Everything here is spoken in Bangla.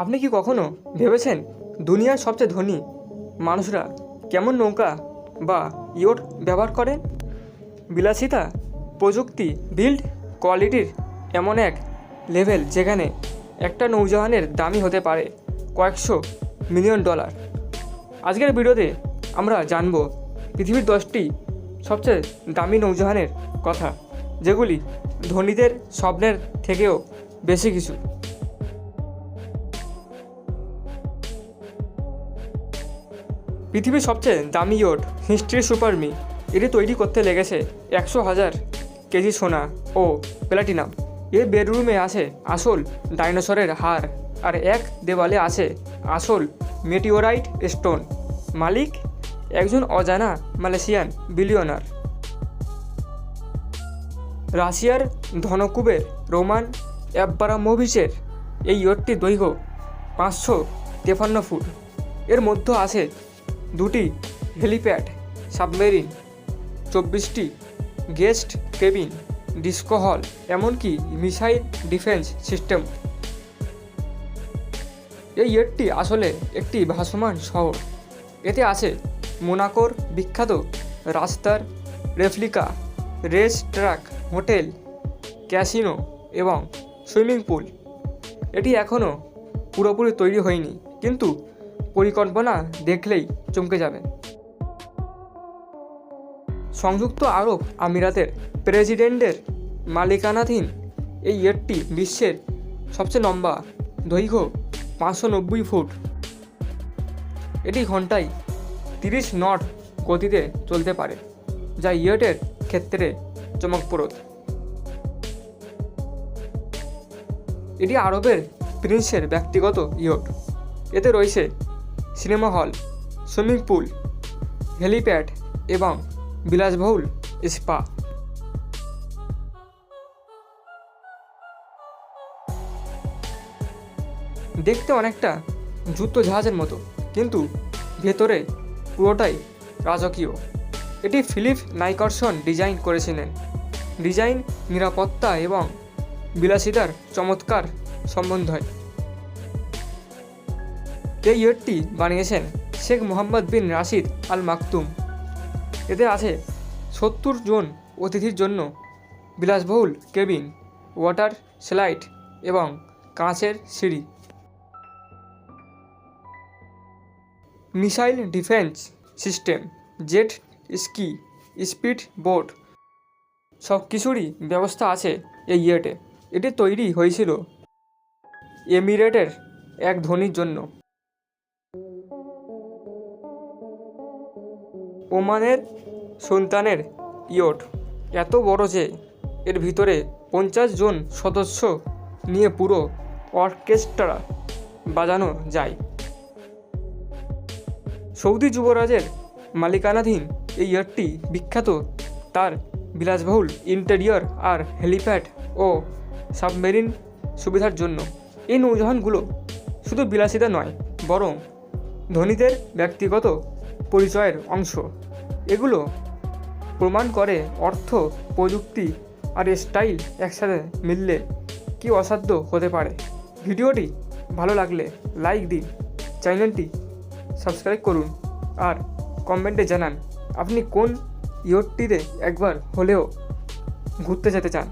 আপনি কি কখনো ভেবেছেন দুনিয়ার সবচেয়ে ধনী মানুষরা কেমন নৌকা বা ইয়ট ব্যবহার করেন বিলাসিতা প্রযুক্তি বিল্ড কোয়ালিটির এমন এক লেভেল যেখানে একটা নৌজাহানের দামি হতে পারে কয়েকশো মিলিয়ন ডলার আজকের ভিডিওতে আমরা জানব পৃথিবীর দশটি সবচেয়ে দামি নৌজাহানের কথা, যেগুলি ধনীদের স্বপ্নের থেকেও বেশি কিছু। পৃথিবীর সবচেয়ে দামি ইয়ট হিস্ট্রি সুপারমি এটি তৈরি করতে লেগেছে একশো হাজার কেজি সোনা ও প্লাটিনাম। এর বেডরুমে আছে আসল ডাইনোসরের হাড় আর এক দেওয়ালে আছে আসল মেটিওরাইট স্টোন। মালিক একজন অজানা মালয়েশিয়ান বিলিয়নার। রাশিয়ার ধনকুবের রোমান অ্যাব্বারামোভিচের এই ইয়টটির দৈর্ঘ্য পাঁচশো তেপান্ন ফুট। এর মধ্যে আছে দুটি হেলিপ্যাড, সাবমেরিন, চব্বিশটি গেস্ট কেবিন, ডিস্কো হল, এমনকি মিসাইল ডিফেন্স সিস্টেম। এই ইয়টটি আসলে একটি ভাসমান শহর। এতে আছে মোনাকোর বিখ্যাত রাস্তার replica race track hotel, casino এবং সুইমিং পুল। এটি এখনও পুরোপুরি তৈরি হয়নি, কিন্তু পরিকল্পনা দেখলেই চমকে যাবেন সংযুক্ত আরব আমিরাতের প্রেসিডেন্টের মালিকানাধীন এই ইয়েটটি বিশ্বের সবচেয়ে লম্বা দৈর্ঘ্য পাঁচশো নব্বই ফুট। এটি ঘন্টায় তিরিশ নট গতিতে চলতে পারে, যা ইয়েটের ক্ষেত্রে চমকপ্রদ। এটি আরবের প্রিন্সের ব্যক্তিগত ইয়ট। এতে রয়েছে cinema hall, swimming pool, helipad এবং বিলাসবহুল স্পা। দেখতে অনেকটা যুদ্ধ জাহাজের মতো, কিন্তু ভেতরে পুরোটাই রাজকীয়। এটি ফিলিপ নাইকর্সন ডিজাইন করেছিলেন। ডিজাইন নিরাপত্তা এবং বিলাসিতার চমৎকার সম্বন্ধ এই ইয়টটি বানিয়েছেন শেখ মোহাম্মদ বিন রাশিদ আল মাকতুম এতে আছে সত্তর জন অতিথির জন্য বিলাসবহুল কেবিন, ওয়াটার স্লাইড এবং কাঁচের সিঁড়ি। Missile defence system, jet ski, speed boat সব কিছুরই ব্যবস্থা আছে এই ইয়েটে। এটি তৈরি হয়েছিল এমিরেটের এক ধনীর জন্য। ওমানের সন্তানের ইয়ট। এত বড় যে এর ভিতরে পঞ্চাশ জন সদস্য নিয়ে পুরো অর্কেস্ট্রা বাজানো যায়। সৌদি যুবরাজের মালিকানাধীন এই ইয়ারটি বিখ্যাত। তার বিলাসবহুল ইন্টেরিয়র আর হেলিপ্যাড ও সাবমেরিন সুবিধার জন্য। এই নৌজাহানগুলো শুধু বিলাসিতা নয়, বরং ধনীদের ব্যক্তিগত পরিচয়ের অংশ। এগুলো প্রমাণ করে অর্থ, প্রযুক্তি আর স্টাইল একসাথে মিললে কি অসাধ্য হতে পারে। ভিডিওটি ভালো লাগলে লাইক দিন, চ্যানেলটি সাবস্ক্রাইব করুন আর কমেন্টে জানান, আপনি কোন ইয়টটিতে একবার হলেও ঘুরতে যেতে চান।